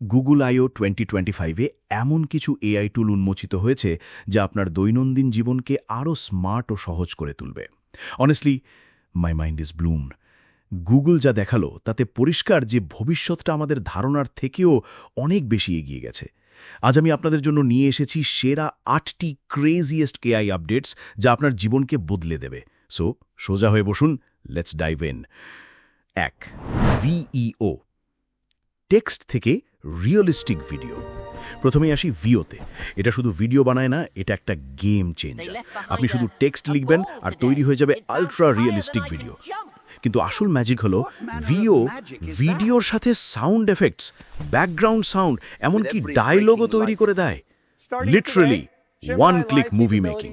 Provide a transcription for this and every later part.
Google আইও twenty twenty ফাইভে এমন কিছু এআই টুল উন্মোচিত হয়েছে যা আপনার দৈনন্দিন জীবনকে আরও স্মার্ট ও সহজ করে তুলবে। Honestly my mind is blown Google যা দেখাল, তাতে পরিষ্কার যে ভবিষ্যৎটা আমাদের ধারণার থেকেও অনেক বেশি এগিয়ে গেছে। আজ আমি আপনাদের জন্য নিয়ে এসেছি সেরা আটটি ক্রেজিয়েস্ট কেআই আপডেটস যা আপনার জীবনকে বদলে দেবে। সো সোজা হয়ে বসুন লেটস ডাইভ ইন এক ভিইও টেক্সট থেকে রিয়েলিস্টিক ভিডিও প্রথমেই আসি ভিওতে এটা শুধু ভিডিও বানায় না এটা একটা গেম চেঞ্জার আপনি শুধু টেক্সট লিখবেন আর তৈরি হয়ে যাবে আলট্রা রিয়েলিস্টিক ভিডিও কিন্তু আসল ম্যাজিক হলো ভিও ভিডিওর সাথে সাউন্ড এফেক্টস ব্যাকগ্রাউন্ড সাউন্ড এমনকি ডায়লগও তৈরি করে দেয়। Literally one click movie making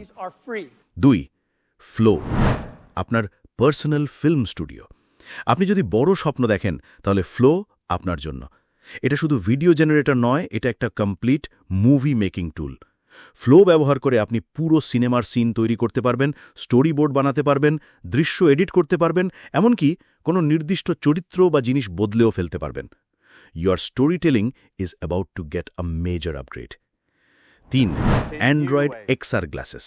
দুই ফ্লো আপনার পার্সোনাল ফিল্ম স্টুডিও আপনি যদি বড় স্বপ্ন দেখেন তাহলে ফ্লো আপনার জন্য। এটা শুধু ভিডিও জেনারেটর নয়, এটা একটা complete movie making tool Flow ব্যবহার করে আপনি পুরো সিনেমার সিন তৈরি করতে পারবেন স্টোরি বোর্ড বানাতে পারবেন, দৃশ্য এডিট করতে পারবেন, এমনকি কোনো নির্দিষ্ট চরিত্র বা জিনিস বদলেও ফেলতে পারবেন। Your storytelling is about to get a major upgrade তিন অ্যান্ড্রয়েড এক্সআর গ্লাসেস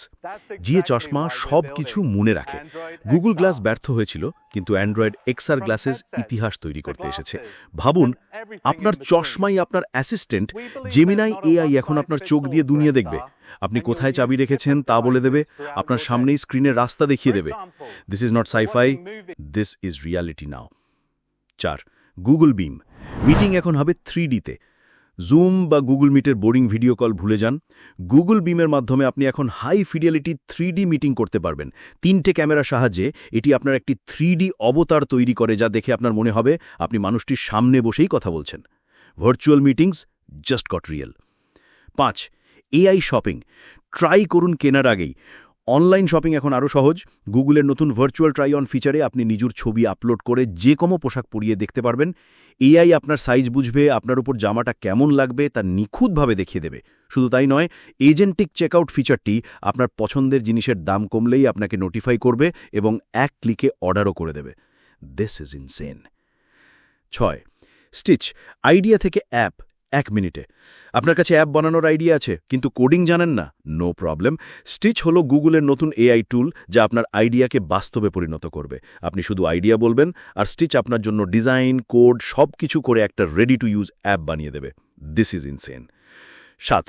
জিয়ে চশমা সব কিছু মনে রাখে। গুগল গ্লাস ব্যর্থ হয়েছিল কিন্তু অ্যান্ড্রয়েড এক্সআর গ্লাসেস ইতিহাস তৈরি করতে এসেছে। ভাবুন আপনার চশমাই আপনার অ্যাসিস্ট্যান্ট জেমিনাই এআই এখন আপনার চোখ দিয়ে দুনিয়া দেখবে। আপনি কোথায় চাবি রেখেছেন তা বলে দেবে। আপনার সামনেই স্ক্রিনের রাস্তা দেখিয়ে দেবে। This is not sci-fi this is reality now চার গুগল বিম মিটিং এখন হবে থ্রি ডিতে জুম বা গুগল মিটের বোরিং ভিডিও কল ভুলে যান। গুগল বিমের মাধ্যমে আপনি এখন হাই ফিডিয়ালিটি থ্রি মিটিং করতে পারবেন। তিনটে ক্যামেরার সাহায্যে এটি আপনার একটি থ্রি অবতার তৈরি করে, যা দেখে আপনার মনে হবে আপনি মানুষটির সামনে বসেই কথা বলছেন। Virtual meetings just got real পাঁচ এআই শপিং ট্রাই করুন কেনার আগেই অনলাইন শপিং এখন আরও সহজ। গুগলের নতুন ভার্চুয়াল ট্রাই অন ফিচারে আপনি নিজের ছবি আপলোড করে যে কোনো পোশাক পরিয়ে দেখতে পারবেন। এআই আপনার সাইজ বুঝবে, আপনার উপর জামাটা কেমন লাগবে তা নিখুঁতভাবে দেখিয়ে দেবে। শুধু তাই নয় এজেন্টিক চেকআউট ফিচারটি আপনার পছন্দের জিনিসের দাম কমলেই আপনাকে নোটিফাই করবে এবং এক ক্লিকে অর্ডারও করে দেবে। দিস ইজ ইনসেন ছয় স্টিচ আইডিয়া থেকে অ্যাপ এক মিনিটে। আপনার কাছে অ্যাপ বানানোর আইডিয়া আছে, কিন্তু কোডিং জানেন না? No problem. স্টিচ হল গুগলের নতুন এআই টুল যা আপনার আইডিয়াকে বাস্তবে পরিণত করবে। আপনি শুধু আইডিয়া বলবেন, আর স্টিচ আপনার জন্য ডিজাইন, কোড সব কিছু করে একটা রেডি টু ইউজ অ্যাপ বানিয়ে দেবে। দিস ইজ ইনসেন সাত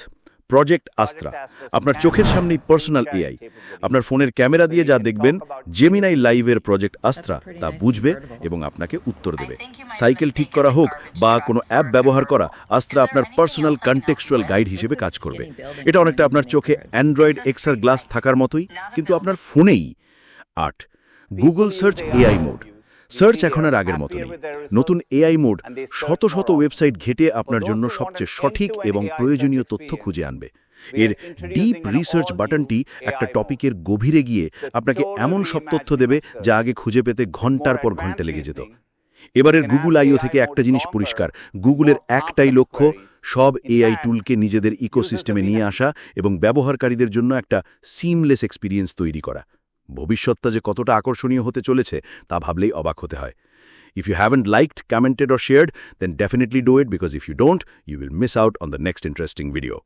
প্রজেক্ট আস্ত্রা আপনার চোখের সামনেই পার্সোনাল এআই আপনার ফোনের ক্যামেরা দিয়ে যা দেখবেন জেমিনাই লাইভের প্রজেক্ট আস্ত্রা তা বুঝবে এবং আপনাকে উত্তর দেবে। সাইকেল ঠিক করা হোক বা কোনো অ্যাপ ব্যবহার করা আস্ত্রা আপনার পার্সোনাল কন্টেক্সচুয়াল গাইড হিসেবে কাজ করবে। এটা অনেকটা আপনার চোখে অ্যান্ড্রয়েড এক্সার গ্লাস থাকার মতোই কিন্তু আপনার ফোনেই আট। Google search AI mode search এখন আর আগের মতো নেই। নতুন এআই মোড শত শত ওয়েবসাইট ঘেটে আপনার জন্য সবচেয়ে সঠিক এবং প্রয়োজনীয় তথ্য খুঁজে আনবে। এর ডিপ রিসার্চ বাটনটি একটা টপিকের গভীরে গিয়ে আপনাকে এমন সব তথ্য দেবে যা আগে খুঁজে পেতে ঘণ্টার পর ঘণ্টা লেগে যেত। এবারের গুগল আইও থেকে একটা জিনিস পরিষ্কার। গুগলের একটাই লক্ষ্য, সব এআই টুলকে নিজেদের ইকোসিস্টেমে নিয়ে আসা এবং ব্যবহারকারীদের জন্য একটা সিমলেস এক্সপিরিয়েন্স তৈরি করা। ভবিষ্যৎটা যে কতটা আকর্ষণীয় হতে চলেছে তা ভাবলেই অবাক হতে হয়। If you haven't liked commented or shared then definitely do it because if you don't you will miss out on the next interesting video